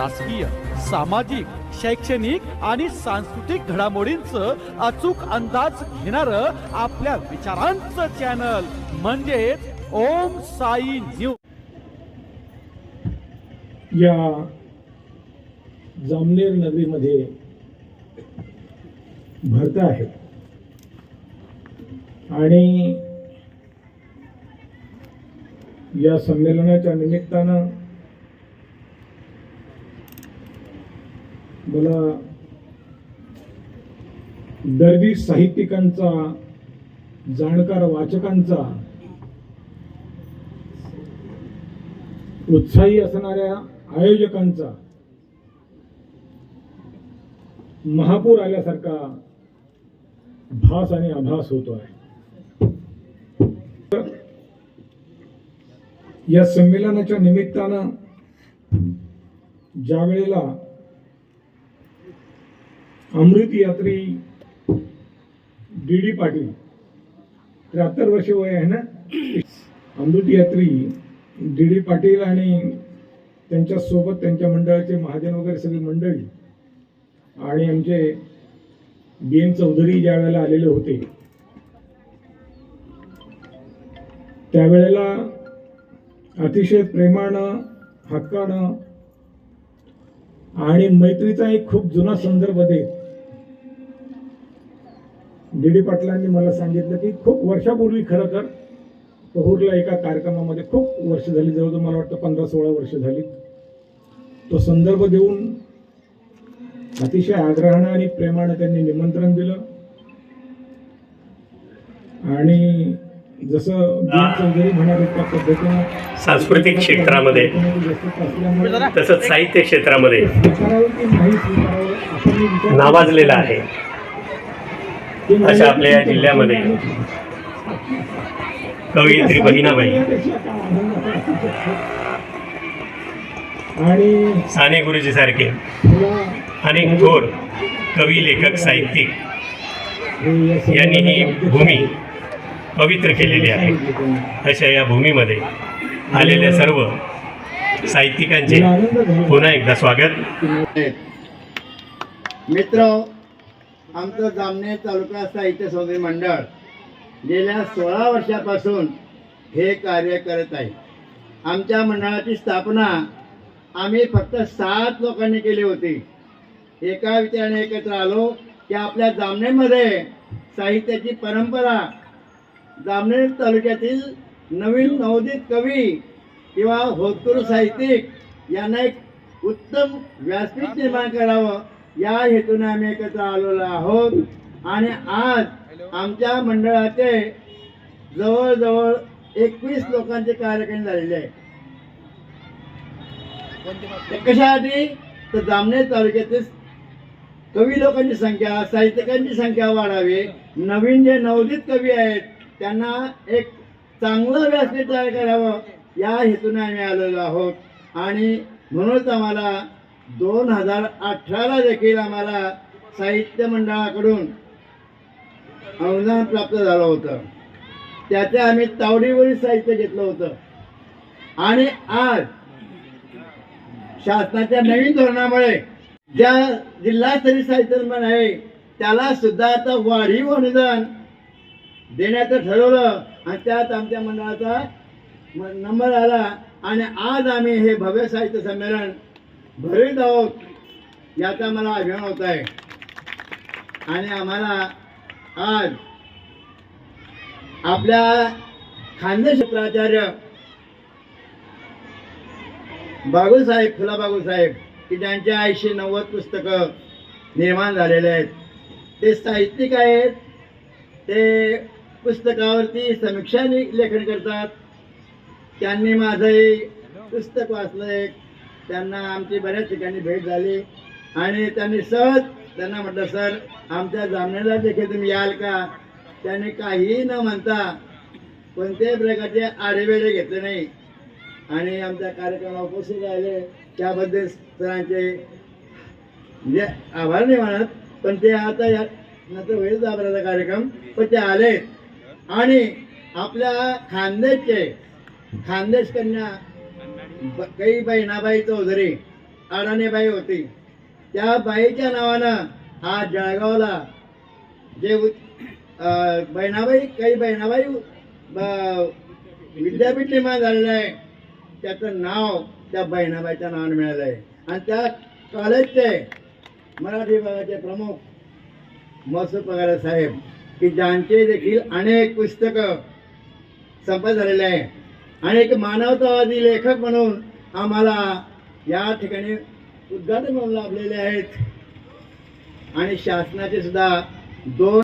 राजकीय सामाजिक शैक्षणिक आणि सांस्कृतिक घडामोडींचं अचूक अंदाज घेणार आपल्या विचारांचं चॅनल म्हणजेच ओम साई न्यूज. या जामनेर नदीमध्ये भरत आहे. आणि या संमेलनाच्या निमित्तानं मला दर्दी साहित्यिकांचा जाणकार वाचकांचा उत्साही असणाऱ्या आयोजकांचा महापूर आल्यासारखा भास आणि आभास होतो आहे. या संमेलनाच्या निमित्तानं ज्या वेळेला अमृत यात्री डी डी पाटील त्र्याहत्तर वर्ष वय आहे ना? अमृत यात्री डी डी पाटील आणि त्यांच्यासोबत त्यांच्या मंडळाचे महाजन वगैरे सगळी मंडळी आणि आमचे बी एम चौधरी ज्या वेळेला आलेले होते त्यावेळेला अतिशय प्रेमानं हक्कानं आणि मैत्रीचा एक खूप जुना संदर्भ देत डी डी पाटलांनी मला सांगितलं की खूप वर्षापूर्वी खरं तर पहूरला एका कार्यक्रमामध्ये खूप वर्ष झाली. जवळजवळ मला वाटतं पंधरा सोळा वर्ष झाली. तो संदर्भ देऊन अतिशय आग्रहानं आणि प्रेमानं त्यांनी निमंत्रण दिलं. आणि जसं चौधरी म्हणाले त्या पद्धतीनं सांस्कृतिक क्षेत्रामध्ये तसंच साहित्य क्षेत्रामध्ये नावाजलेला आहे. अशा आपल्या या जिल्ह्यामध्ये. कवयित्री बहिणाबाई. आणि साने गुरुजी सारखे. अनेक थोर कवी लेखक साहित्यिक हे यांनी ही भूमी पवित्र केलेली आहे. अशा या भूमीमध्ये आलेल्या सर्व साहित्यिकांचे. पुन्हा एकदा स्वागत. मित्र आमचं जामनेर तालुका साहित्य सौंदर्य मंडळ गेल्या सोळा वर्षापासून हे कार्य करत आहे. आमच्या मंडळाची स्थापना आम्ही फक्त सात लोकांनी केली होती. एका विचाराने एकत्र आलो की आपल्या जामनेरमध्ये साहित्याची परंपरा जामनेर तालुक्यातील नवीन नवोदित कवी किंवा होतकरू साहित्यिक यांना एक उत्तम व्यासपीठ निर्माण करावं या हेतूने आम्ही एकत्र आलेलो आहोत. आणि आज आमच्या मंडळाचे जवळजवळ एकवीस लोकांचे कार्यक्रम झालेले आहे कशासाठी तर जामनेर तालुक्यातील कवी लोकांची संख्या साहित्यिकांची संख्या वाढावी. नवीन जे नवोदित कवी आहेत त्यांना एक चांगलं व्यासपीठ तयार करावं या हेतूने आम्ही आलेलो आहोत. आणि म्हणूनच आम्हाला दोन हजार अठराला देखील आम्हाला साहित्य मंडळाकडून अनुदान प्राप्त झालं होतं. त्याचं आम्ही तावडीवरील साहित्य घेतलं होतं. आणि आज शासनाच्या नवीन धोरणामुळे ज्या जिल्हास्तरीय साहित्य सन्मान आहे त्याला सुद्धा आता वाढीव अनुदान देण्याचं ठरवलं आणि त्यात आमच्या मंडळाचा नंबर आला. आणि आज आम्ही हे भव्य साहित्य संमेलन भरीत आहोत याचा मला अभिमान होत आहे आणि आम्हाला आज आपल्या खानदेश क्षेत्राचार्य बागुलसाहेब फुला बागुलसाहेब की ज्यांच्या ऐंशी नव्वद पुस्तकं निर्माण झालेले आहेत ते साहित्यिक आहेत ते पुस्तकावरती समीक्षा लेखन करतात. त्यांनी माझंही पुस्तक वाचलं एक त्यांना आमची बऱ्याच ठिकाणी भेट झाली. आणि त्यांनी सहज त्यांना म्हटलं सर आमच्या जामनेला देखील तुम्ही याल का? त्यांनी काहीही न म्हणता कोणत्याही प्रकारचे आढेवेढे घेतले नाही. आणि आमच्या कार्यक्रमाला उपस्थित राहिले. त्याबद्दल सरांचे म्हणजे आभार नाही म्हणत पण ते आता या नंतर होईल जाबराचा कार्यक्रम पण ते आले. आणि आपल्या खानदेशचे खानदेश कन्या काही बहिणाबाई चौधरी अडाणेबाई होती. त्या बाईच्या नावानं हा जळगावला जे उत- बहिणाबाई काही बहिणाबाई विद्यापीठ निर्माण झालेलं आहे. त्याचं नाव त्या बहिणाबाईच्या नावानं मिळालं आहे. आणि त्या कॉलेजचे मराठी विभागाचे प्रमुख महसूल पगार साहेब की ज्यांचे देखील अनेक पुस्तकं संपत झालेले आहे. आणि एक मानवतावादी लेखक म्हणून आम्हाला या ठिकाणी उद्घाटन म्हणून लाभलेले आहेत. आणि शासनाचे सुद्धा दोन